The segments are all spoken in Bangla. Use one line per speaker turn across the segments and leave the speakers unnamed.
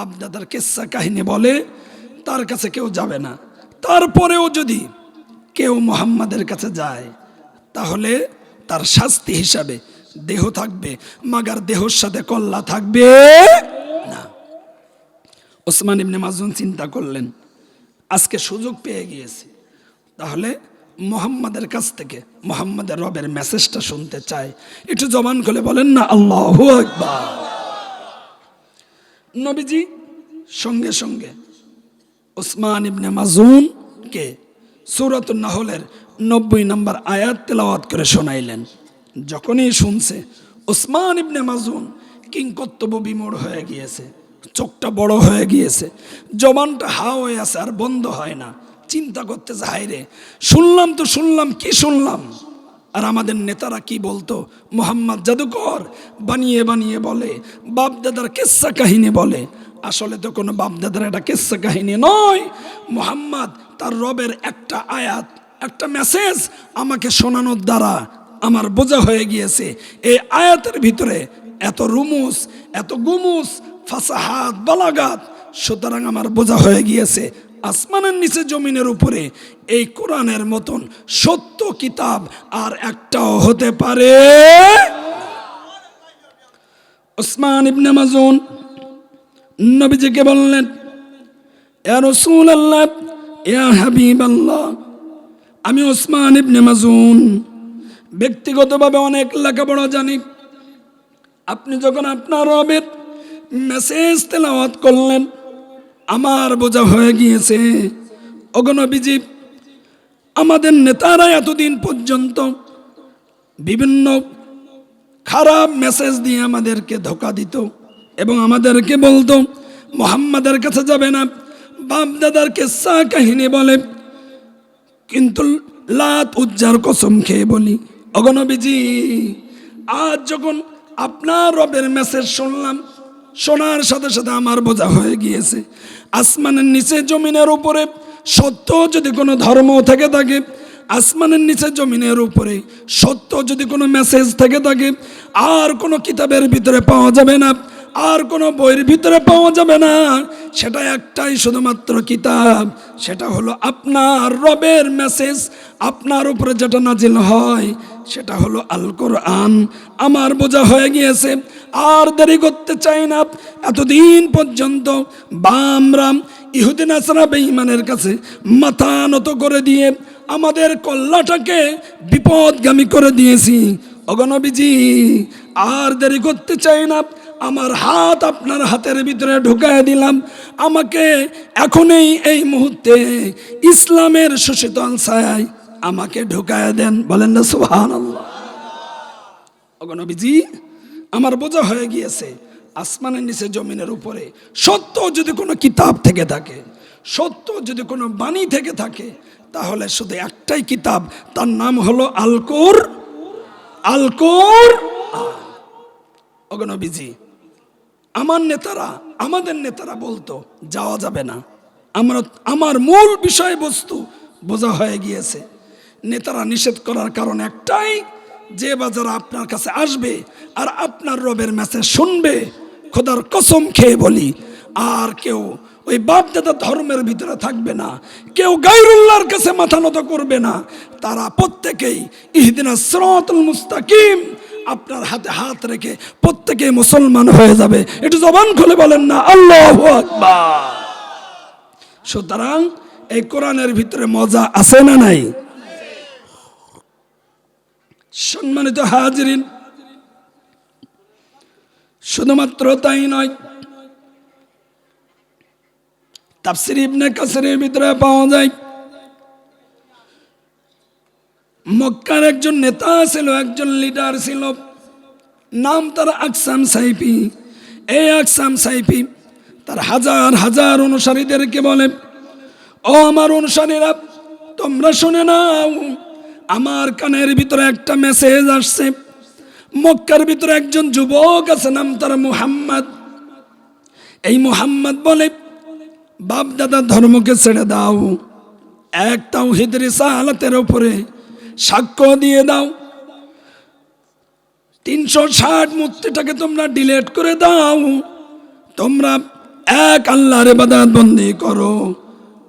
বাপ দাদার কেসা কাহিনী বলে, তার কাছে কেউ যাবে না। তারপরেও যদি কেউ মোহাম্মদের কাছে যায়, তাহলে তার শাস্তি হিসাবে দেহ থাকবে, মাগার দেহর সাথে কল্লা থাকবে না। ওসমান ইবনে মাজুন চিন্তা করলেন, আজকে সুযোগ পেয়ে গিয়েছে। তাহলে মোহাম্মদের কাছ থেকে মোহাম্মদের রবের মেসেজটা শুনতে চায় একটু জবান খুলে বলেন না, আল্লাহ আকবার। নবীজি, সঙ্গে সঙ্গে ওসমান ইবনে মাজুনকে সুরত নাহলের নব্বই নম্বর আয়াত তেলাওয়াত করে শোনাইলেন। যখনই শুনছে, ওসমান ইবনে মাজুন কিংকর্তব্য বিমূঢ় হয়ে গিয়েছে, চোখটা বড় হয়ে গিয়েছে, জবানটা হা হয়ে আছে আর বন্ধ হয় না। চিন্তা করতে যায় রে শুনলাম তো শুনলাম, কি শুনলাম? আর আমাদের নেতারা কি বলতো? মোহাম্মদ জাদুকর বানিয়ে বানিয়ে বলে, বাপদাদার কেসা কাহিনী বলে। আসলে তো কোনো বাপদাদার একটা কেসা কাহিনী নয়। মোহাম্মদ তার রবের একটা আয়াত, একটা মেসেজ আমাকে শোনানোর দ্বারা আমার বোঝা হয়ে গিয়েছে। এই আয়াতের ভিতরে এত রুমুস, এত গুমুস, ফাসাহাত, বালাগাত, সুতরাং আমার বোঝা হয়ে গিয়েছে আসমানের নিচে জমিনের উপরে এই কোরআনের মতন সত্য কিতাব আর একটাও হতে পারে। ওসমান ইবনে মাজুন নবীজিকে বললেন আল্লাহ আমি ওসমান ইবনে মাজুন ব্যক্তিগতভাবে অনেক লেখাপড়া জানি। আপনি যখন আপনার রবের মেসেজ তেলাওয়াত করলেন আমার বোঝা হয়ে গিয়েছে। অগণবিজি আমাদের নেতারা এতদিন পর্যন্ত বিভিন্ন খারাপ মেসেজ দিয়ে আমাদেরকে ধোকা দিত এবং আমাদেরকে বলতো, মোহাম্মদের কাছে যাবে না বাপ দাদার কেসা কাহিনী বলে। কিন্তু লাত উজ্জার কসম খেয়ে বলি অগণবিজি আজ যখন আপনার রবের মেসেজ শুনলাম, শোনার সাথে সাথে আমার বোঝা হয়ে গিয়েছে। আসমানের নিচে জমিনের উপরে, সত্য যদি কোনো ধর্ম থেকে থাকে, আসমানের নিচে জমিনের উপরে, সত্য যদি কোনো মেসেজ থেকে থাকে, আর কোনো কিতাবের ভিতরে পাওয়া যাবে না, আর কোনো বইয়ের ভিতরে পাওয়া যাবে না, সেটা একটাই শুধুমাত্র কিতাব, সেটা হলো আপনার রবের মেসেজ আপনার উপরে যেটা নাজিল হয়, সেটা হলো আল কোরআন আমার বোঝা হয়ে গিয়েছে আর দেরি করতে চাই না। এতদিন পর্যন্ত বামরাম ইহুদিন আসরা বেঈমানের কাছে মাথা নত করে দিয়ে আমাদের কল্লাটাকে বিপদগামী করে দিয়েছি। অগণবিজি আর দেরি করতে চাই না। আমার হাত আপনার হাতের ভিতরে ঢুকায় দিলাম। আমাকে এখনই এই মুহূর্তে ইসলামের সুশীতল ছায় আমাকে ঢুকায় দেন। বলেন না সুহান অগণবিজি আমার বোঝা হয়ে গিয়েছে, আসমানের নিচে জমিনের উপরে সত্য যদি কোনো কিতাব থেকে থাকে, সত্য যদি কোনো বাণী থেকে থাকে, তাহলে শুধু একটাই কিতাব, তার নাম হলো আলকোর আলকোর। অগণবিজি আমার নেতারা, আমাদের নেতারা বলতো, যাওয়া যাবে না। আমরা, আমার মূল বিষয়বস্তু বোঝা হয়ে গিয়েছে। নেতারা নিষেধ করার কারণ একটাই যে বাজার আপনার কাছে আসবে আর আপনার রবের মেসেজ শুনবে, খোদার কসম খেয়ে বলি, আর কেউ ওই বাপ দাদা ধর্মের ভিতরে থাকবে না, কেউ গাইরুল্লাহর কাছে মাথা নত করবে না, তারা প্রত্যেকেই ইহদিনা সরাতুল মুস্তাকিম, আপনার হাতে হাত রেখে প্রত্যেকে মুসলমান হয়ে যাবে। একটু জবান খুলে বলেন না, আল্লাহ সুতরাং এই কোরআনের ভিতরে মজা আছে না নাই? সম্মানিত হাজরিন, শুধুমাত্র তাই নয়, তাফসির ইবনে কাসিরের ভিতরে পাওয়া যায়, মক্কার একজন নেতা ছিল, একজন লিডার ছিল, নাম তার আকসাম সাইফি। এই আকসাম সাইফি তার হাজার হাজার অনুসারীদেরকে বলে, ও আমার অনুসারীরা, তোমরা শুনে নাও আমার কানের ভিতরে একটা মেসেজ আসছে। মক্কার ভিতরে একজন যুবক আছে, নাম তার মুহাম্মদ। এই মুহাম্মদ বলে, বাপ দাদা, ধর্মকে ছেড়ে দাও। এক হিদরি সাহালাতের উপরে সাক্ষ্য দিয়ে দাও। তিনশো ষাট মূর্তিটাকে তোমরা ডিলেট করে দাও। তোমরা এক আল্লাহর বাদাত বন্দি করো।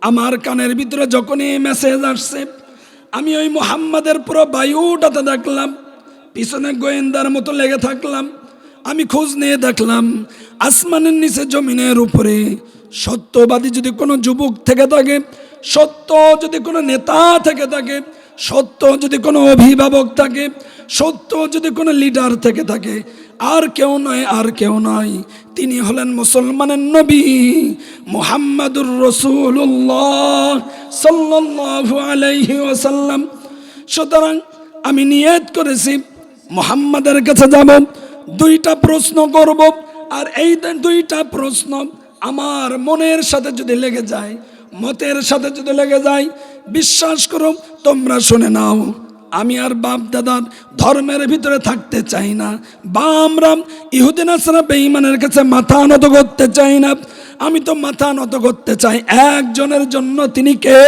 আমার কানের ভিতরে যখনই মেসেজ আসছে আমি ওই মোহাম্মদের পুরো বায়ুটাতে দেখলাম, পিছনে গোয়েন্দার মতো লেগে থাকলাম। আমি খোঁজ নিয়ে দেখলাম, আসমানের নিচে জমিনের উপরে সত্যবাদী যদি কোনো যুবক থেকে থাকে, সত্য যদি কোনো নেতা থেকে থাকে, সত্য যদি কোনো অভিভাবক থাকে, সত্য যদি কোনো লিডার থেকে থাকে আর কেউ নয়, আর কেউ নয়। তিনি হলেন মুসলমানের নবী মোহাম্মদুর রসুল্লাহ সাল্লাল্লাহু আলাইহি ওয়াসাল্লাম। সুতরাং আমি নিয়ত করেছি, মোহাম্মদের কাছে যাব, দুইটা প্রশ্ন করব, আর এই দুইটা প্রশ্ন আমার মনের সাথে যদি লেগে যায়, মতের সাথে যদি লেগে যায়, বিশ্বাস করো, তোমরা শুনে নাও। আমি আর বাপ দাদার ধর্মের ভিতরে থাকতে চাই না। বা আমরা ইহুদিন আসরা বেঈমানের কাছে মাথা নত করতে চাই না। আমি তো মাথা নত করতে চাই। একজনের জন্য তিনি কে?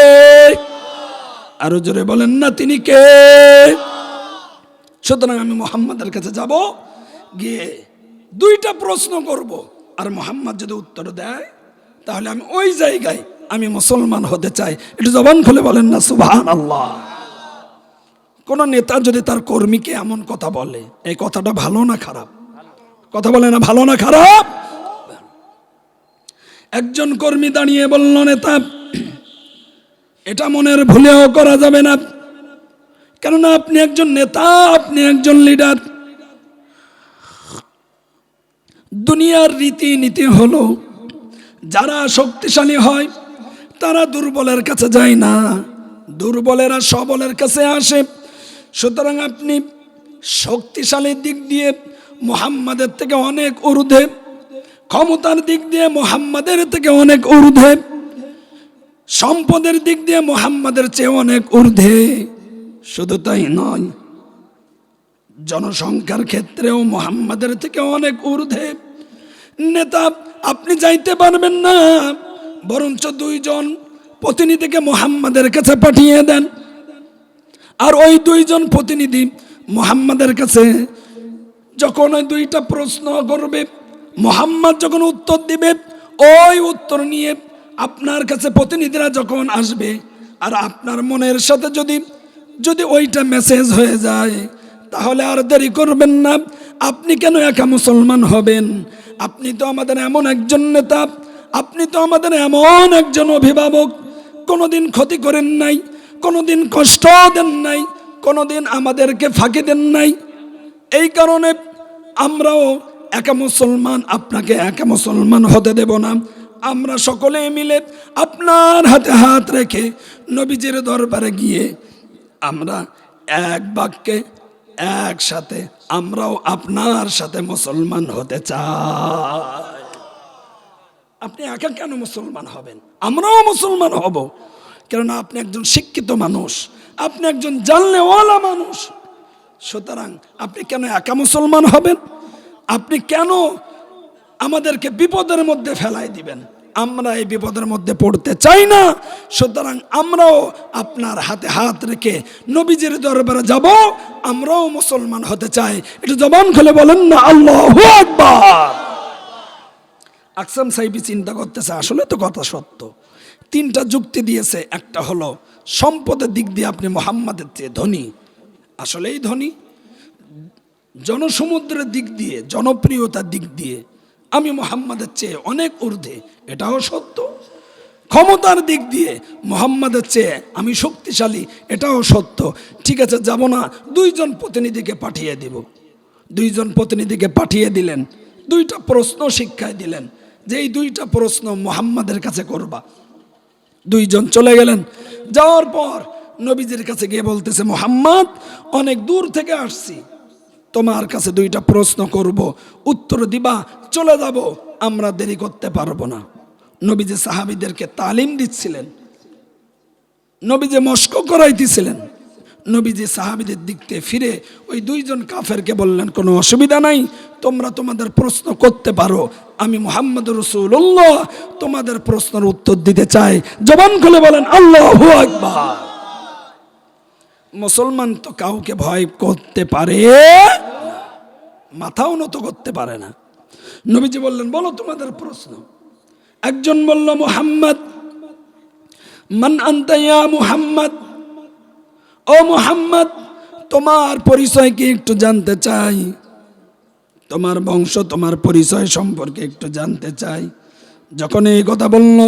আরও জোরে বলেন না, তিনি কে? সুতরাং আমি মোহাম্মদের কাছে যাব, গিয়ে দুইটা প্রশ্ন করব। আর মোহাম্মদ যদি উত্তর দেয়, তাহলে আমি ওই জায়গায় আমি মুসলমান হতে চাই। একটু জবান খুলে বলেন না সুবহান আল্লাহ কোন নেতা যদি তার কর্মীকে এমন কথা বলে, এই কথাটা ভালো না খারাপ? কথা বলে না ভালো না খারাপ? একজন কর্মী দাঁড়িয়ে বলল, নেতা, এটা মনের ভুলেও করা যাবে না। কেননা আপনি একজন নেতা, আপনি একজন লিডার। দুনিয়ার রীতি নীতি হলো, যারা শক্তিশালী হয়, তারা দুর্বলের কাছে যায় না। দুর্বলেরা সবলের কাছে আসে। সুতরাং আপনি শক্তিশালীর দিক দিয়ে মোহাম্মদের থেকে অনেক ঊর্ধ্বে, ক্ষমতার দিক দিয়ে মোহাম্মদের থেকে অনেক ঊর্ধ্বে, সম্পদের দিক দিয়ে মোহাম্মদের চেয়ে অনেক ঊর্ধ্বে। শুধু তাই নয়, জনসংখ্যার ক্ষেত্রেও মোহাম্মদের থেকে অনেক ঊর্ধ্বে। নেতা, আপনি যাইতে পারবেন না, বরঞ্চ দুইজন প্রতিনিধিকে মোহাম্মদের কাছে পাঠিয়ে দেন। আর ওই দুইজন প্রতিনিধি মোহাম্মদের কাছে যখন ওই দুইটা প্রশ্ন করবে, মোহাম্মদ যখন উত্তর দিবে, ওই উত্তর নিয়ে আপনার কাছে প্রতিনিধিরা যখন আসবে, আর আপনার মনের সাথে যদি যদি ওইটা মেসেজ হয়ে যায়, তাহলে আর দেরি করবেন না। আপনি কেন একা মুসলমান হবেন? আপনি তো আমাদের এমন একজন নেতা, আপনি তো আমাদের এমন একজন অভিভাবক, কোনোদিন ক্ষতি করেন নাই। কোনোদিন কষ্ট দেন নাই, কোনোদিন আমাদেরকে ফাঁকি দেন নাই। এই কারণে আমরাও একা মুসলমান, আপনাকে একা মুসলমান হতে দেব না। আমরা সকলে মিলে আপনার হাতে হাত রেখে নবীজির দরবারে গিয়ে আমরা এক বাক্যে একসাথে আমরাও আপনার সাথে মুসলমান হতে চাই। আপনি একা কেন মুসলমান হবেন? আমরাও মুসলমান হব। কেননা আপনি একজন শিক্ষিত মানুষ, আপনি একজন জানলেওয়ালা মানুষ। সুতরাং আপনি কেন একা মুসলমান হবেন? আপনি কেন আমাদেরকে বিপদের মধ্যে ফেলাই দিবেন? আমরা এই বিপদের মধ্যে পড়তে চাই না। সুতরাং আমরাও আপনার হাতে হাত রেখে নবীজির দরবারে যাব। আমরাও মুসলমান হতে চাই। একটু জবান খুলে বলেন না, আল্লাহ আকবার। আকসাম সাহেবি চিন্তা করতেছে, আসলে তো কথা সত্য। তিনটা যুক্তি দিয়েছে। একটা হলো, সম্পদের দিক দিয়ে আপনি মোহাম্মদের চেয়ে ধনী। আসলেই ধনী। জনসমুদ্রের দিক দিয়ে, জনপ্রিয়তার দিক দিয়ে আমি মোহাম্মদের চেয়ে অনেক ঊর্ধ্বে, এটাও সত্য। ক্ষমতার দিক দিয়ে মোহাম্মদের চেয়ে আমি শক্তিশালী, এটাও সত্য। ঠিক আছে, যাব না, দুইজন প্রতিনিধিকে পাঠিয়ে দিব। দুইজন প্রতিনিধিকে পাঠিয়ে দিলেন, দুইটা প্রশ্ন শিক্ষায় দিলেন। যে এই দুইটা প্রশ্ন মোহাম্মদের কাছে করবা দুইজন চলে গেলেন। যাওয়ার পর নবীজির কাছে গিয়ে বলতেছে, মোহাম্মদ, অনেক দূর থেকে আসছি। তোমার কাছে দুইটা প্রশ্ন করব। উত্তর দিবা, চলে যাব। আমরা দেরি করতে পারব না। নবীজি সাহাবিদেরকে তালিম দিচ্ছিলেন। নবীজি মস্ক করাইতেছিলেন। নবীজি সাহাবিদের দিক থেকে ফিরে ওই দুইজন কাফেরকে বললেন, কোনো অসুবিধা নাই, তোমরা তোমাদের প্রশ্ন করতে পারো। আমি মোহাম্মদ রসুল্লাহ তোমাদের প্রশ্নের উত্তর দিতে চাই। জবান খুলে বলেন, আল্লাহ আকবার। মুসলমান তো কাউকে ভয় করতে পারে মাথা উন্নত করতে পারে না। নবীজি বললেন, বলো তোমাদের প্রশ্ন। একজন বলল, মুহাম্মদ, মান আনতা মুহাম্মদ? ও মুহাম্মদ, তোমার পরিচয় কি একটু জানতে চাই? তোমার বংশ, তোমার পরিচয় সম্পর্কে একটু জানতে চাই। যখন এই কথা বলল,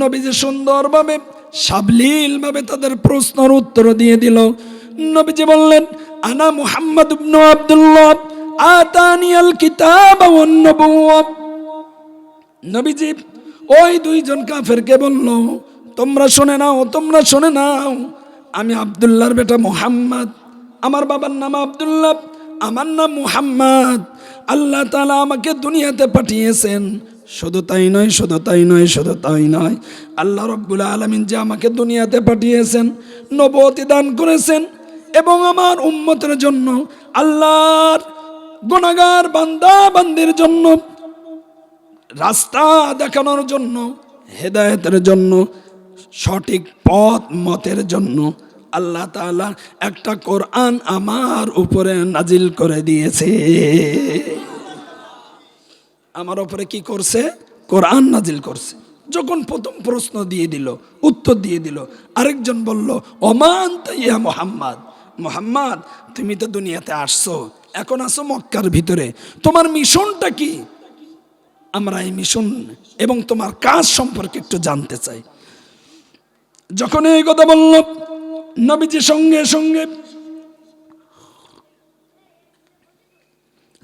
নবীজি সুন্দরভাবে, সাবলীলভাবে তাদের প্রশ্নের উত্তর দিয়ে দিল। নবীজি বললেন, আনা মুহাম্মদ ইবনু আব্দুল্লাহ আতানিয়াল কিতাব ওয়ান নবুওয়া। নবীজি ওই দুইজন কাফেরকে বলল, তোমরা শুনে নাও, তোমরা শুনে নাও। আমি আবদুল্লাহর বেটা মুহাম্মদ। আমার বাবার নাম আবদুল্লাহ, আমার নাম মুহাম্মদ। আল্লাহ তালা আমাকে দুনিয়াতে পাঠিয়েছেন। শুধু তাই নয়, শুধু তাই নয়, শুধু তাই নয়। আল্লাহ রব্বুল আলমিন যে আমাকে দুনিয়াতে পাঠিয়েছেন নবতি দান করেছেন এবং আমার উম্মতের জন্য, আল্লাহর গুণাগার বান্দা বান্দির জন্য, রাস্তা দেখানোর জন্য, হেদায়েতের জন্য সঠিক পথ মতের জন্য আল্লাহ তাআলা একটা কোরআন আমার উপরে নাজিল করে দিয়েছে। আমার উপরে কি করছে? কোরআন নাজিল করছে। যখন প্রথম প্রশ্ন দিয়ে দিল, উত্তর দিয়ে দিল, আরেকজন বলল ওমান তাইয়া মোহাম্মদ? মোহাম্মদ, তুমি তো দুনিয়াতে আসছো, এখন আসো মক্কার ভিতরে। তোমার মিশনটা কি? আমরা এই মিশন এবং তোমার কাজ সম্পর্কে একটু জানতে চাই। যখন এই কথা বলল, নবীজি সঙ্গে সঙ্গে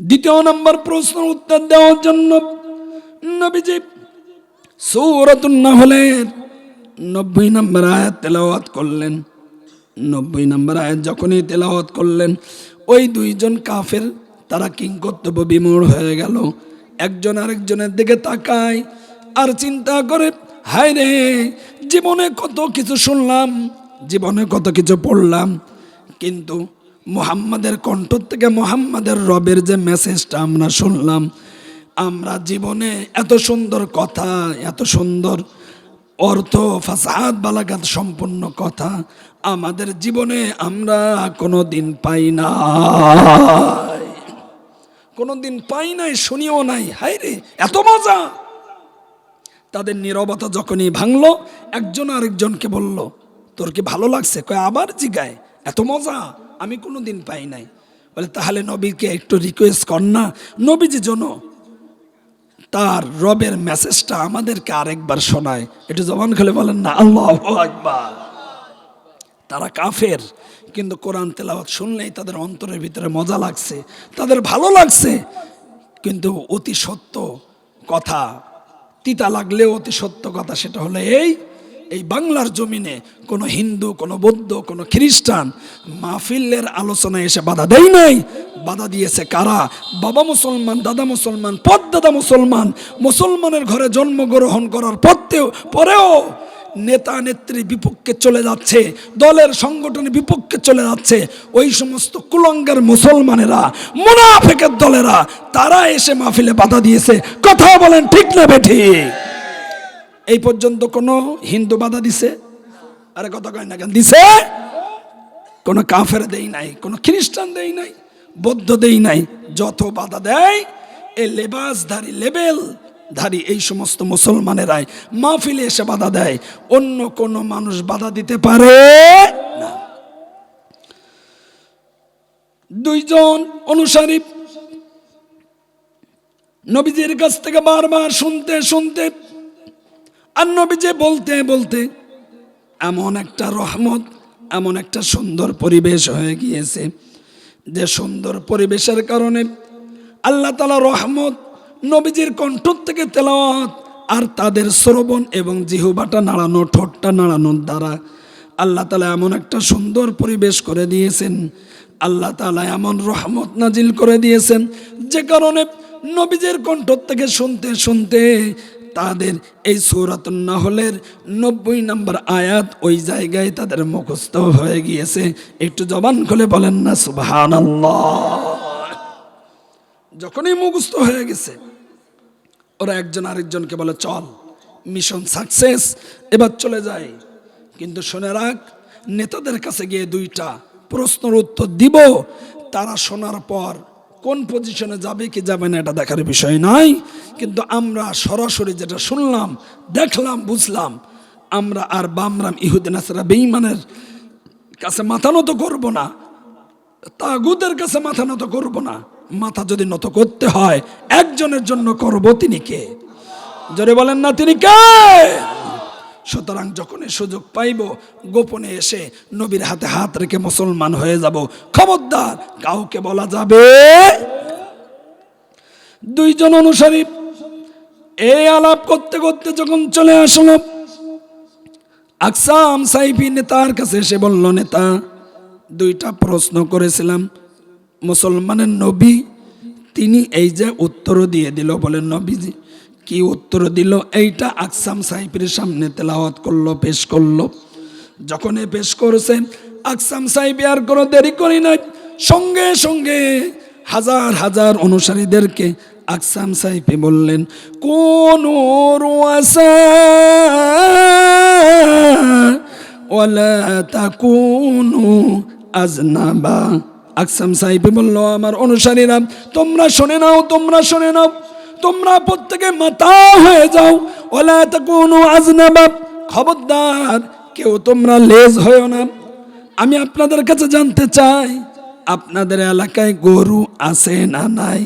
দ্বিতীয় নম্বর প্রশ্ন উত্তর দেওয়ার জন্য নবীজি সৌরতুন নাহলের নব্বই নম্বর আয়াত তেলাওয়াত করলেন। নব্বই নম্বর আয়াত যখনই তেলাওয়াত করলেন, ওই দুইজন কাফের তারা কিংকর্তব্য বিমূঢ় হয়ে গেল। একজন আরেকজনের দিকে তাকায় আর চিন্তা করে হায় রে, জীবনে কত কিছু শুনলাম, জীবনে কত কিছু পড়লাম, কিন্তু মোহাম্মদের কণ্ঠ থেকে মোহাম্মদের রবের যে মেসেজটা আমরা শুনলাম, আমরা জীবনে এত সুন্দর কথা, এত সুন্দর অর্থ, ফাসাদ, বালাগাত সম্পন্ন কথা আমাদের জীবনে আমরা কোনো দিন পাই না কোনো দিন পাই নাই, শুনিও নাই। হাই রে, এত মজা! তাদের নীরবতা যখনই ভাঙলো, একজন আরেকজনকে বলল, তোর কি ভালো লাগছে? কয় আবার জিগায়, এত মজা, আমি কোনো দিন পাই নাই। বলে, তাহলে নবীকে একটু রিকোয়েস্ট কর না, নবীজি জন, তার রবের মেসেজটা আমাদেরকে আরেকবার শোনায়। একটু জবান খেলে বলেন না, আল্লাহ একবার তারা কাফের, কিন্তু কোরআন তেলাওয়াত শুনলেই তাদের অন্তরের ভিতরে মজা লাগছে, তাদের ভালো লাগছে, কিন্তু অতি সত্য কথা তিতা লাগলেও অতি সত্য কথা সেটা হলো এই এই বাংলার জমিনে কোনো হিন্দু, কোনো বৌদ্ধ, কোনো খ্রিস্টান মাহফিলের আলোচনায় এসে বাধা দেয় নাই। বাধা দিয়েছে কারা? বাবা মুসলমান, দাদা মুসলমান পদ দাদা মুসলমান, মুসলমানের ঘরে জন্মগ্রহণ করার পত্তেও পরেও নেতা নেত্রী বিপক্ষে চলে যাচ্ছে, দলের সংগঠনের বিপক্ষে চলে যাচ্ছে, ওই সমস্ত কুলঙ্গার মুসলমানেরা, মুনাফেকের দলেরা, তারা এসে মাহফিলে বাধা দিয়েছে। কথা বলেন ঠিক না বেঠি? এই পর্যন্ত কোনো হিন্দু বাধা দিছে? আরে কথা কয় না কেন? দিছে? কোনো কাফের দেই নাই, কোনো খ্রিস্টান দেই নাই, বৌদ্ধ দেই নাই, যত বাধা দেয় এ লেবাসধারী লেবেল ধারী এই সমস্ত মুসলমানেরাই মাহফিলে এসে বাধা দেয়। অন্য কোন মানুষ বাধা দিতে পারে না। দুইজন অনুসারী নবীজির কাছ থেকে বারবার শুনতে শুনতে আর নবীজি বলতে বলতে এমন একটা রহমত, এমন একটা সুন্দর পরিবেশ হয়ে গিয়েছে। যে সুন্দর পরিবেশের কারণে আল্লাহ তালা রহমত নবীজির কণ্ঠ থেকে তেলাওয়াত আর তাদের শ্রবণ এবং জিহুবাটা নাড়ানো, ঠোঁটটা নাড়ানোর দ্বারা আল্লাহ তালা এমন একটা সুন্দর পরিবেশ করে দিয়েছেন। আল্লাহ তালা এমন রহমত নাজিল করে দিয়েছেন যে কারণে নবীজের কণ্ঠ থেকে শুনতে শুনতে তাদের এই সৌরাত নাহলের নব্বই নম্বর আয়াত ওই জায়গায় তাদের মুখস্থ হয়ে গিয়েছে। একটু জবান খুলে বলেন না সুবহান যখনই মুখস্থ হয়ে গেছে ওরা একজন আরেকজনকে বলে, চল মিশন সাকসেস এবার চলে যায় কিন্তু শুনে রাখ নেতাদের কাছে গিয়ে দুইটা প্রশ্নের উত্তর দিব। তারা শোনার পর কোন পজিশনে যাবে, কি যাবে না, এটা দেখার বিষয় নাই। কিন্তু আমরা সরাসরি যেটা শুনলাম, দেখলাম, বুঝলাম, আমরা আর বামরাম ইহুদিন আসরা বেঈমানের কাছে মাথা নত করব না তাগুদের কাছে মাথা নত করব না। মাথা যদি নত করতে হয়, একজনের জন্য করব তিনি কে? জোরে বলেন না, তিনি কে? সুতরাং যখনই সুযোগ পাইব, গোপনে এসে নবীর হাতে হাত রেখে মুসলমান হয়ে যাব। খবরদার, কাউকে বলা যাবে? দুইজন অনুসারী এই আলাপ করতে করতে যখন চলে আসলো, আকসাম সাইফি নেতার কাছে এসে বলল, নেতা, দুইটা প্রশ্ন করেছিলাম। মুসলমানের নবী, তিনি এই যে উত্তর দিয়ে দিল বলেন নবীজি, কি উত্তর দিল? এইটা আকসাম সাহেবের সামনে তেলাওয়াত করল, পেশ করল। যখন এ পেশ করেছে, আকসাম সাইফি আর কোনো দেরি করি নাই। সঙ্গে সঙ্গে হাজার হাজার অনুসারীদেরকে আকসাম সাইফি বললেন, কোন আজনাবা। আকসাম সাহেবী বলল, আমার অনুসারীরা, তোমরা শুনে নাও, তোমরা শুনে নাও। তোমরা প্রত্যেকে মাতা হয়ে যাও। ওলা তাকুনু আজনাবা। খবরদার, কেউ তোমরা লেজ হয়েও না। আমি আপনাদের কাছে জানতে চাই, আপনাদের এলাকায় গরু আছে না নাই?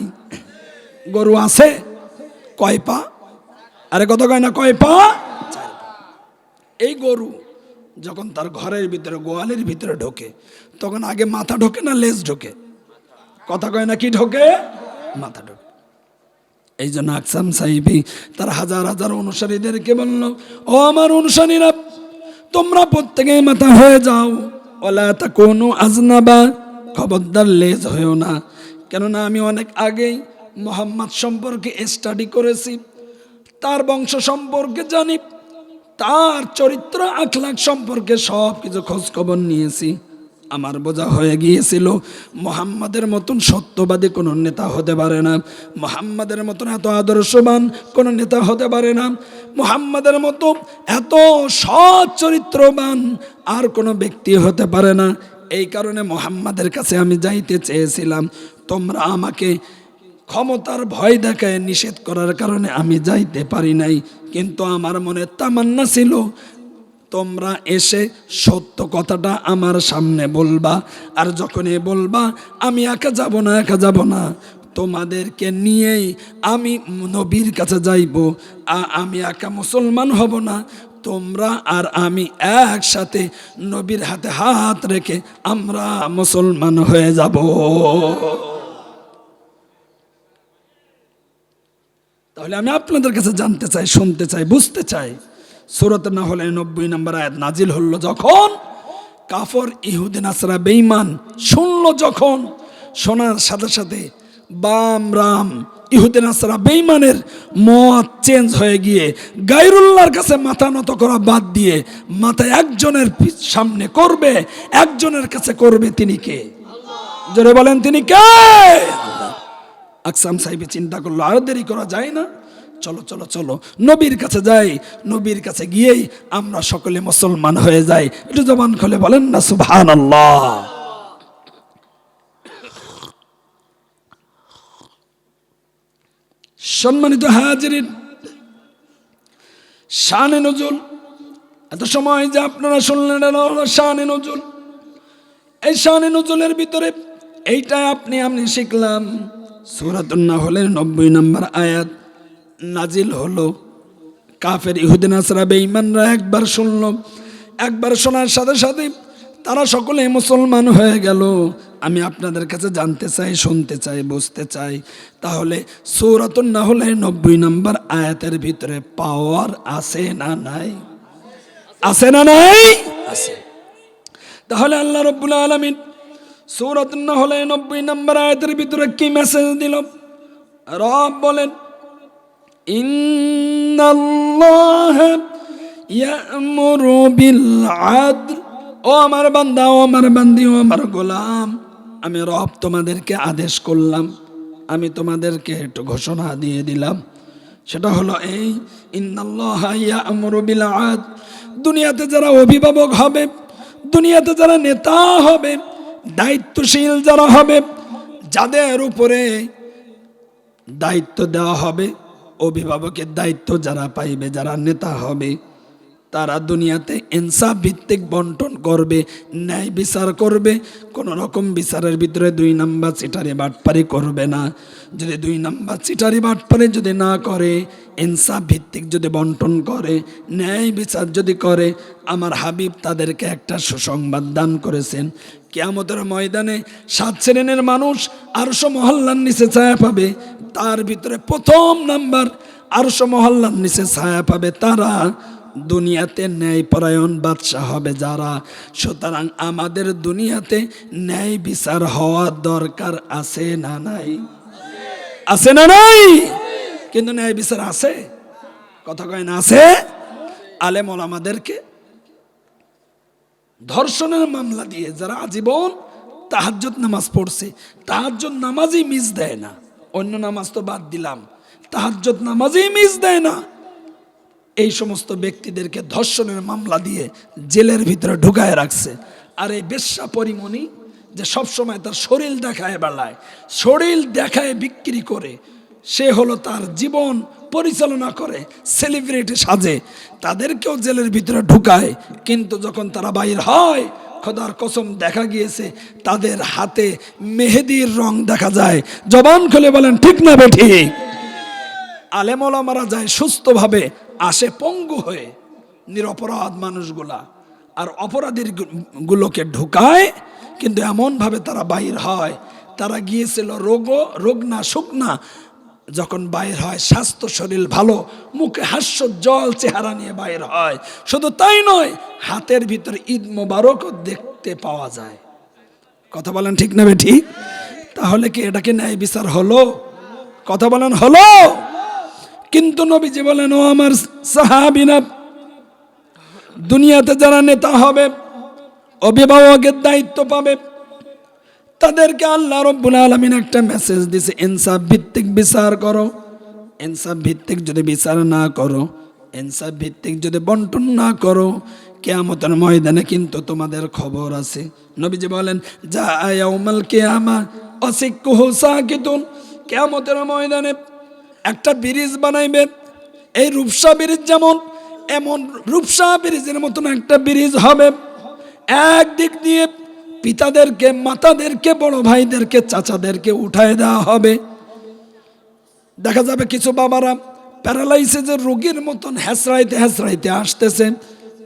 গরু আছে? কয় পা? আরে কত কয় না, কয় পা। এই গরু যখন তার ঘরের ভিতরে, গোয়ালের ভিতরে ঢোকে তখন আগে মাথা ঢোকে না লেজ ঢোকে? কথা কয় না কি ঢোকে? মাথা ঢোকে। এই জন্য আকসাম সাহিবি তার হাজার হাজার অনুসারীদেরকে বলল, ও আমার অনুসারীরা, তোমরা প্রত্যেকে মাথা হয়ে যাও। ওলা তা কোনো আজনাবা, খবরদার লেজ হয়েও না। কেননা আমি অনেক আগেই মোহাম্মদ সম্পর্কে স্টাডি করেছি। তার বংশ সম্পর্কে জানি। তার চরিত্র, আখলাখ সম্পর্কে সব কিছু খোঁজ খবর নিয়েছি। আমার বোঝা হয়ে গিয়েছিল, মোহাম্মদের মতন সত্যবাদী কোনো নেতা হতে পারে না। মোহাম্মদের মতন এত আদর্শবান কোনো নেতা হতে পারে না। মোহাম্মদের মতো এত সৎ চরিত্রবান আর কোনো ব্যক্তি হতে পারে না। এই কারণে মোহাম্মদের কাছে আমি যাইতে চেয়েছিলাম, তোমরা আমাকে ক্ষমতার ভয় দেখায় নিষেধ করার কারণে আমি যাইতে পারি নাই। কিন্তু আমার মনে তামান্না ছিল তোমরা এসে সত্য কথাটা আমার সামনে বলবা। আর যখনই বলবা, আমি একা যাব না, একা যাব না। তোমাদেরকে নিয়েই আমি নবীর কাছে যাইব। আমি একা মুসলমান হব না। তোমরা আর আমি একসাথে নবীর হাতে হাত রেখে আমরা মুসলমান হয়ে যাব। তাহলে আমি আপনাদের কাছে জানতে চাই, শুনতে চাই, বুঝতে চাই। সুরত না হলে নব্বই নম্বর আয়াত নাজিল হলো যখন কাফর ইহুদিন আসরা বেইমান শুনলো যখন, শোনার সাথে সাথে বাম রাম ইহুদিন আসরা বেইমানের মত চেঞ্জ হয়ে গিয়ে গাইরুল্লাহর কাছে মাথা নত করা বাদ দিয়ে মাথা একজনের সামনে করবে, একজনের কাছে করবে তিনি কে? জোরে বলেন, তিনি কে? আকসাম সাহেব চিন্তা করল, আর দেরি করা যায় না? চলো চলো চলো। নবীর কাছে যাই, নবীর কাছে গিয়েই আমরা সকলে মুসলমান হয়ে যাই। একটু জবান খুলে বলেন না সুবহান সম্মানিত হাজিরিন, শানে নজুল, এত সময় যে আপনারা শুনলেন শানে নজুল। এই শানে নজুলের ভিতরে এইটা আপনি আপনি শিখলাম। সুরাতুন্না হলের নব্বই নম্বর আয়াত। নাজিল হলো। কাফের ইহুদিন আসরা বেঈমানরা একবার শুনলো। একবার শোনার সাথে সাথে তারা সকলে মুসলমান হয়ে গেল। আমি আপনাদের কাছে জানতে চাই, শুনতে চাই, বুঝতে চাই। তাহলে সৌরাতুন্না হলে নব্বই নম্বর আয়াতের ভিতরে পাওয়ার আছে না নাই? আছে না নাই? আছে। তাহলে আল্লাহ রব্বুল আলমিন সৌরত না হলে নব্বই নম্বর আয়াতের ভিতরে কি মেসেজ দিল? রব বলেন ইন্নাল্লাহ ইয়ামুরু বিল আদল ও আমার বান্দা, ও আমার বান্দি, ও আমার গোলাম, আমি রব তোমাদেরকে আদেশ করলাম, আমি তোমাদেরকে একটু ঘোষণা দিয়ে দিলাম। সেটা হলো এই, ইন্নাল্লাহ ইয়ামুরু বিল আদল দুনিয়াতে যারা অভিভাবক হবে, দুনিয়াতে যারা নেতা হবে, দায়িত্বশীল যারা হবে, যাদের উপরে দায়িত্ব দেওয়া হবে অভিভাবকের দায়িত্ব যারা পাইবে, যারা নেতা হবে, তারা দুনিয়াতে ইনসাফ ভিত্তিক বন্টন করবে, ন্যায় বিচার করবে, কোন রকম বিচারের ভিতরে দুই নাম্বার চিটারি বাটপারি করবে না। যদি দুই নাম্বার চিটারি বাটপারি যদি না করে, ইনসাফ ভিত্তিক যদি বন্টন করে, ন্যায় বিচার যদি করে, আমার হাবিব তাদেরকে একটা সুসংবাদ দান করেছেন। কেয়ামতের ময়দানে সাত শ্রেণির মানুষ আরশো মহল্লার নিচে ছায়া পাবে। তার ভিতরে প্রথম নাম্বার আরশো মহল্লার নিচে ছায়া পাবে তারা দুনিয়াতে ন্যায়পরায়ণ বাদশাহ হবে যারা। সুতরাং আমাদের দুনিয়াতে ন্যায় বিচার হওয়া দরকার আছে না নাই? আছে না নাই? কিন্তু ন্যায় বিচার আছে? কথা কয় না আছে? আলেম আমাদেরকে ধর্ষণের মামলা দিয়ে যারা আজীবন তাহাজ্জুদ নামাজ পড়ছে, তাহাজ্জুদ নামাজই মিস দেয় না। অন্য নামাজ তো বাদ দিলাম। তাহাজ্জুদ নামাজই মিস দেয় না। এই সমস্ত ব্যক্তিদেরকে ধর্ষণের মামলা দিয়ে জেলের ভিতরে ঢুকায় রাখছে। আর এই বেশ্যা পরিমণি যে সবসময় তার শরীর দেখায় বেলায়, শরীর দেখায় বিক্রি করে, সে হলো তার জীবন পরিচালনা করে সেলিব্রিটি সাজে। তাদেরকেও জেলের ভিতরে ঢুকায়, কিন্তু যখন তারা বাইর হয়, খোদার কসম দেখা গিয়েছে, তাদের হাতে মেহেদির রং দেখা যায়। জবান খুলে বলেন, ঠিক না বে, ঠিক। আলেমলামারা যায় সুস্থভাবে, আসে পঙ্গু হয়ে, নিরপরাধ মানুষগুলা। আর অপরাধীর গুলোকে ঢুকায়, কিন্তু এমনভাবে তারা বাইর হয়। তারা গিয়েছিল রোগ রোগ না, সুখ না যখন বাইর হয়, স্বাস্থ্য শরীর ভালো, মুখে হাস্য জল চেহারা নিয়ে বাইর হয়। শুধু তাই নয়, হাতের ভিতরে ঈদ মোবারকও দেখতে পাওয়া যায়। কথা বলেন ঠিক না বে ঠিক তাহলে কি এটাকে ন্যায় বিচার হলো? কথা বলেন, হলো? কিন্তু নবীজি বলেন, ও আমার সাহাবিনা দুনিয়াতে যারা নেতা হবে, অভিভাবকের দায়িত্ব পাবে তাদেরকে আল্লাহ রব্বুল আলমিন একটা মেসেজ দিছে, ইনসাফ ভিত্তিক বিচার করো। ইনসাফ ভিত্তিক যদি বিচার না করো, ইনসাফ ভিত্তিক যদি বন্টন না করো, কেয়ামতের ময়দানে কিন্তু তোমাদের খবর আছে। নবীজি বলেন, যা আয়াউমাল কেয়ামা অসিক্কুহ সাকিতুন। কেয়ামতের ময়দানে একটা ব্রিজ বানাইবে। এই রূপসা ব্রিজ যেমন, এমন রূপসা ব্রিজের মতন একটা ব্রিজ হবে। একদিক দিয়ে পিতাদেরকে, মাতাদেরকে, বড় ভাইদেরকে, চাচাদেরকে উঠায় দেওয়া হবে। দেখা যাবে কিছু বাবারা প্যারালাইসিসের রোগীর মতন হ্যাসরাইতে হ্যাসরাইতে আসতেছে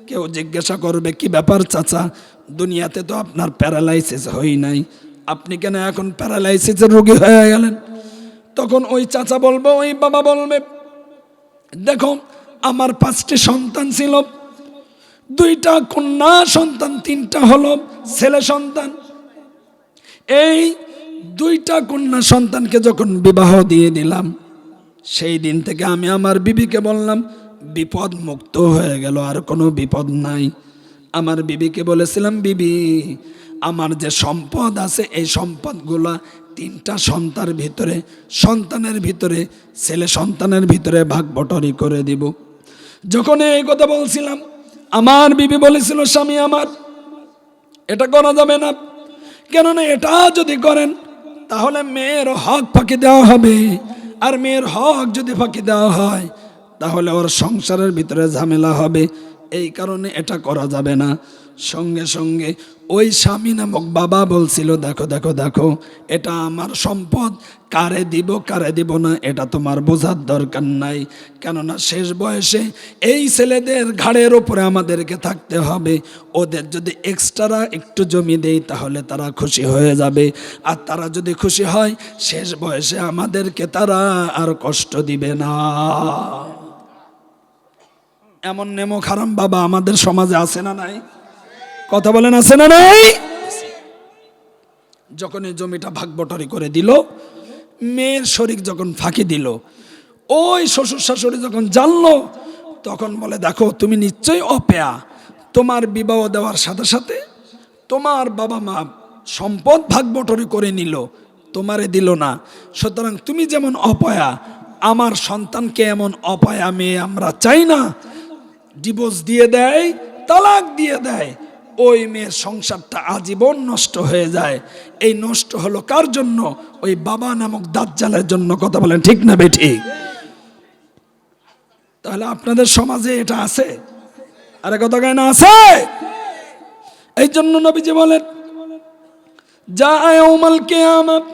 কেউ জিজ্ঞাসা করবে, কি ব্যাপার চাচা? দুনিয়াতে তো আপনার প্যারালাইসিস হই নাই। আপনি কেন এখন প্যারালাইসিসের রোগী হয়ে গেলেন? তখন ওই চাচা বলবে, ওই বাবা বলবে, দেখো, আমার পাঁচটি সন্তান ছিল। দুইটা কন্যা সন্তান, তিনটা হলো ছেলে সন্তান। এই দুইটা কন্যা সন্তানকে যখন বিবাহ দিয়ে দিলাম, সেই দিন থেকে আমি আমার বিবিকে বললাম, বিপদ মুক্ত হয়ে গেল, আর কোনো বিপদ নাই। আমার বিবিকে বলেছিলাম, বিবি, আমার যে সম্পদ আছে, এই সম্পদগুলা তিনটা সন্তানের ভিতরে সন্তানের ভিতরে, ছেলে সন্তানের ভিতরে ভাগ বটরি করে দিব। যখন এই কথা বলছিলাম আমার বিবি বলেছিল, স্বামী আমার, এটা করা যাবে না। কেননা এটা যদি করেন, তাহলে মেয়ের হক ফাঁকি দেওয়া হবে। আর মেয়ের হক যদি ফাঁকি দেওয়া হয়, তাহলে ওর সংসারের ভিতরে ঝামেলা হবে। এই কারণে এটা করা যাবে না। সঙ্গে সঙ্গে ওই স্বামী নামক বাবা বলছিল, দেখো দেখো দেখো, এটা আমার সম্পদ। কারে দিব কারে দিব না, এটা তোমার বোঝার দরকার নাই। কেননা শেষ বয়সে এই ছেলেদের ঘাড়ের ওপরে আমাদেরকে থাকতে হবে। ওদের যদি এক্সট্রা একটু জমি দেই, তাহলে তারা খুশি হয়ে যাবে। আর তারা যদি খুশি হয়, শেষ বয়সে আমাদেরকে তারা আর কষ্ট দিবে না। এমন নেমো খারাম বাবা আমাদের সমাজে আছে না নাই? কথা বলেন, আছে না নাই? যখন এই জমিটা ভাগ বটরি করে দিল, মেয়ের শরিক যখন ফাঁকি দিল, ওই শ্বশুর শাশুড়ি যখন জানলো, তখন বলে, দেখো, তুমি নিশ্চয়ই অপেয়া। তোমার বিবাহ দেওয়ার সাথে সাথে তোমার বাবা মা সম্পদ ভাগ বটরি করে নিল, তোমারে দিল না। সুতরাং তুমি যেমন অপয়া, আমার সন্তানকে এমন অপয়া মেয়ে আমরা চাই না। ডিভোর্স দিয়ে দেয়, তালাক দিয়ে দেয়। ওই মেয়ের সংসারটা আজীবন নষ্ট হয়ে যায়। এই নষ্ট হলো কার জন্য? ওই বাবা নামক দাজ্জালের জন্য। কথা বলেন, ঠিক না বে ঠিক? তাহলে আপনাদের সমাজে এটা আছে? আরে কথা কয় না, আছে? এই জন্য নবীজি বলেন যা আয়মাল কেয়ামত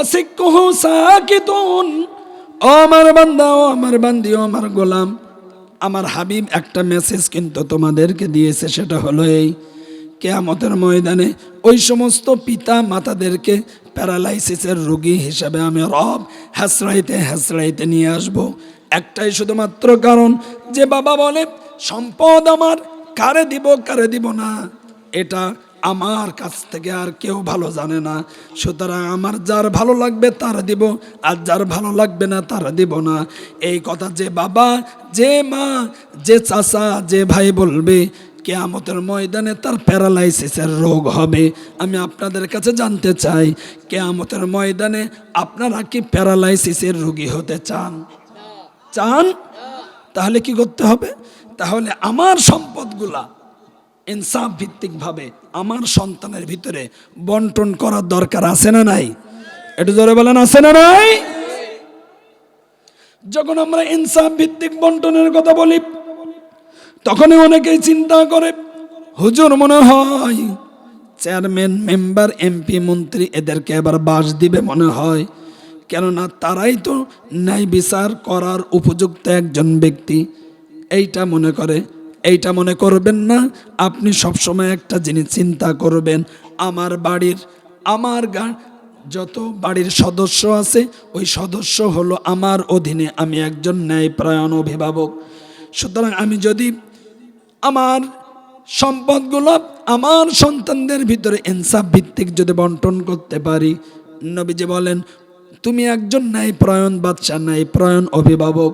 অসিক্কহ সাকিতুন, ও আমার বান্দা, ও আমার বান্দি, ও আমার গোলাম। আমার হাবিব একটা মেসেজ কিন্তু তোমাদেরকে দিয়েছে, সেটা হলো এই, কেয়ামতের ময়দানে ওই সমস্ত পিতা মাতাদেরকে প্যারালাইসিসের রোগী হিসাবে আমি রব হ্যাসরাইতে হ্যাসরাইতে নিয়ে আসব। একটাই শুধুমাত্র কারণ, যে বাবা বলে, সম্পদ আমার, কারে দিব কারে দিব না। এটা আমার কাছ থেকে আর কেউ ভালো জানে না। সুতরাং আমার যার ভালো লাগবে তার দিব, আর যার ভালো লাগবে না তার দিব না। এই কথা যে বাবা, যে মা, যে চাচা, যে ভাই বলবে, কেয়ামতের ময়দানে তার প্যারালাইসিসের রোগ হবে। আমি আপনাদের কাছে জানতে চাই, কেয়ামতের ময়দানে আপনারা কি প্যারালাইসিসের রোগী হতে চান? চান? তাহলে কি করতে হবে? তাহলে আমার সম্পদগুলা ইনসাফ ভিত্তিকভাবে আমার সন্তানের ভিতরে বন্টন করার দরকার আছে না নাই? একটু জোরে বলেন, আছে না নাই? যখন আমরা ইনসাফ ভিত্তিক বন্টনের কথা বলি, তখনই অনেকেই চিন্তা করে, হুজুর, মনে হয় চেয়ারম্যান, মেম্বার, এমপি, মন্ত্রী এদেরকে এবার বাস দিবে মনে হয়? কেননা তারাই তো ন্যায় বিচার করার উপযুক্ত একজন ব্যক্তি। এইটা মনে করে এইটা মনে করবেন না, আপনি সবসময় একটা জিনিস চিন্তা করবেন, আমার বাড়ির, আমার গা, যত বাড়ির সদস্য আছে, ওই সদস্য হলো আমার অধীনে আমি একজন ন্যায়প্রায়ণ অভিভাবক। সুতরাং আমি যদি আমার সম্পদগুলো আমার সন্তানদের ভিতরে ইনসাফ ভিত্তিক যদি বন্টন করতে পারি, নবীজি বলেন, তুমি একজন ন্যায়প্রায়ণ বাচ্চা ন্যায়প্রায়ণ অভিভাবক।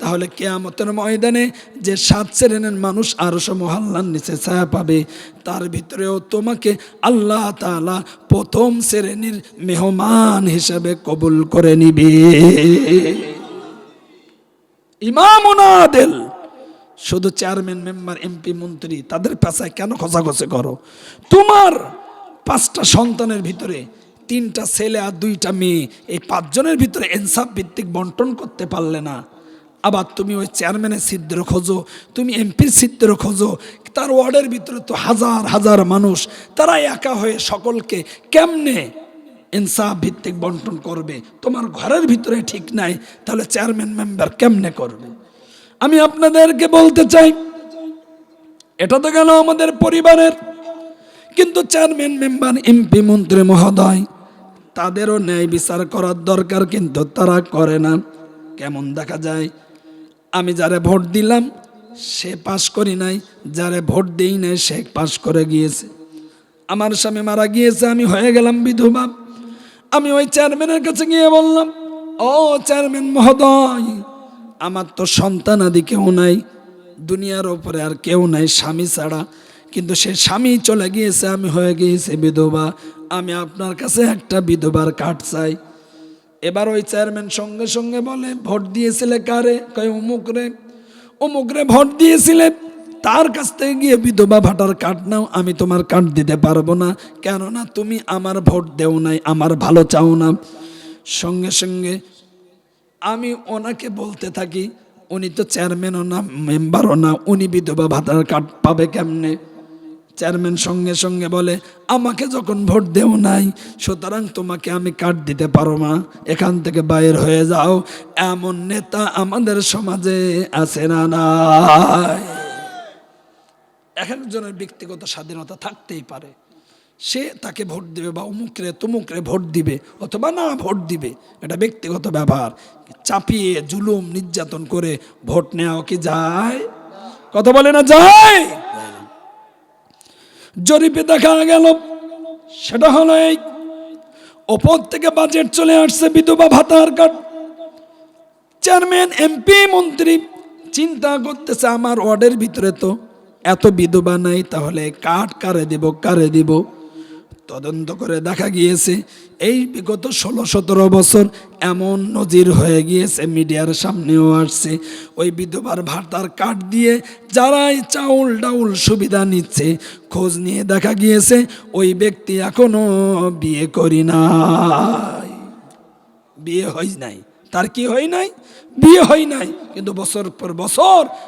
তাহলে কেয়ামতের ময়দানে যে সাত শ্রেণির মানুষ আরশো মহাল্লার নিচে ছায়া পাবে, তার ভিতরেও তোমাকে আল্লাহ তাআলা প্রথম শ্রেণির মেহমান হিসাবে কবুল করে নিবে। ইমামুন আদেল শুধু চেয়ারম্যান, মেম্বার, এমপি, মন্ত্রী, তাদের পেশায় কেন খোঁজাখোঁজি করো? তোমার পাঁচটা সন্তানের ভিতরে তিনটা ছেলে আর দুইটা মেয়ে, এই পাঁচজনের ভিতরে এনসাফ ভিত্তিক বন্টন করতে পারলে না। আবার তুমি ওই চেয়ারম্যানের ছিদ্র খোঁজো, তুমি এমপির ছিদ্র খোঁজো, তার ওয়ার্ডের ভিতরে তো হাজার হাজার মানুষ, তারা একা হয়ে সকলকে কেমনে ইনসাফ ভিত্তিক বন্টন করবে? তোমার ঘরের ভিতরে ঠিক নাই, তাহলে চেয়ারম্যান মেম্বার কেমনে করবে? আমি আপনাদেরকে বলতে চাই, এটা তো গেল আমাদের পরিবারের, কিন্তু চেয়ারম্যান মেম্বার, এমপি মন্ত্রী মহোদয়, তাদেরও ন্যায় বিচার করার দরকার কিন্তু তারা করে না। কেমন দেখা যায় আমি যারে ভোট দিলাম, সে পাশ করি নাই, যারে ভোট দিই নাই, সে পাশ করে গিয়েছে। আমার স্বামী মারা গিয়েছে, আমি হয়ে গেলাম বিধবা। আমি ওই চেয়ারম্যানের কাছে গিয়ে বললাম, ও চেয়ারম্যান মহোদয়, আমার তো সন্তান আদি কেউ নাই, দুনিয়ার ওপরে আর কেউ নাই, স্বামী ছাড়া। কিন্তু সে স্বামী চলে গিয়েছে, আমি হয়ে গিয়েছে বিধবা। আমি আপনার কাছে একটা বিধবার কাঠ চাই। এবার ওই চেয়ারম্যান সঙ্গে সঙ্গে বলে, ভোট দিয়েছিলে কারে? কয়, অমুক রে। অমুক রে ভোট দিয়েছিলে। তার কাছ থেকে গিয়ে বিধবা ভাটার কার্ড নাও, আমি তোমার কার্ড দিতে পারব না। কেননা তুমি আমার ভোট দেও নাই, আমার ভালো চাও না। সঙ্গে সঙ্গে আমি ওনাকে বলতে থাকি, উনি তো চেয়ারম্যানও না, মেম্বারও না, উনি বিধবা ভাতার কার্ড পাবে কেমনে? চেয়ারম্যান সঙ্গে সঙ্গে বলে, আমাকে যখন ভোট দেও নাই, সুতরাং তোমাকে আমি কার্ড দিতে পারো না। এখান থেকে বাইর হয়ে যাও। এমন নেতা আমাদের সমাজে আছে না নাই। এক একজনের ব্যক্তিগত স্বাধীনতা থাকতেই পারে। সে তাকে ভোট দিবে বা অমুকরে তমুকরে ভোট দিবে অথবা না ভোট দিবে, এটা ব্যক্তিগত ব্যাপার। চাপিয়ে, জুলুম, নির্যাতন করে ভোট নেওয়া কি যায়? কথা বলে না যায়? জরিপে দেখা গেল, সেটা হলো এই, ওপর থেকে বাজেট চলে আসছে বিধবা ভাতার কার্ড। চেয়ারম্যান, এমপি, মন্ত্রী চিন্তা করতেছে, আমার ওয়ার্ডের ভিতরে তো এত বিধবা নাই, তাহলে কাঠ কারে দিব কারে দিব? তদন্ত করে দেখা গিয়েছে, এই বিগত ষোলো সতেরো বছর এমন নজির হয়ে গিয়েছে, মিডিয়ার সামনেও আসছে। ওই বিধবার ভাতার কার্ড দিয়ে যারাই চাউল ডাউল সুবিধা নিচ্ছে, খোঁজ নিয়ে দেখা গিয়েছে, ওই ব্যক্তি এখনও বিয়ে করি নাই। বিয়ে হয় নাই। তার কি হয় নাই? বিয়ে হয় নাই। কিন্তু বছর পর বছর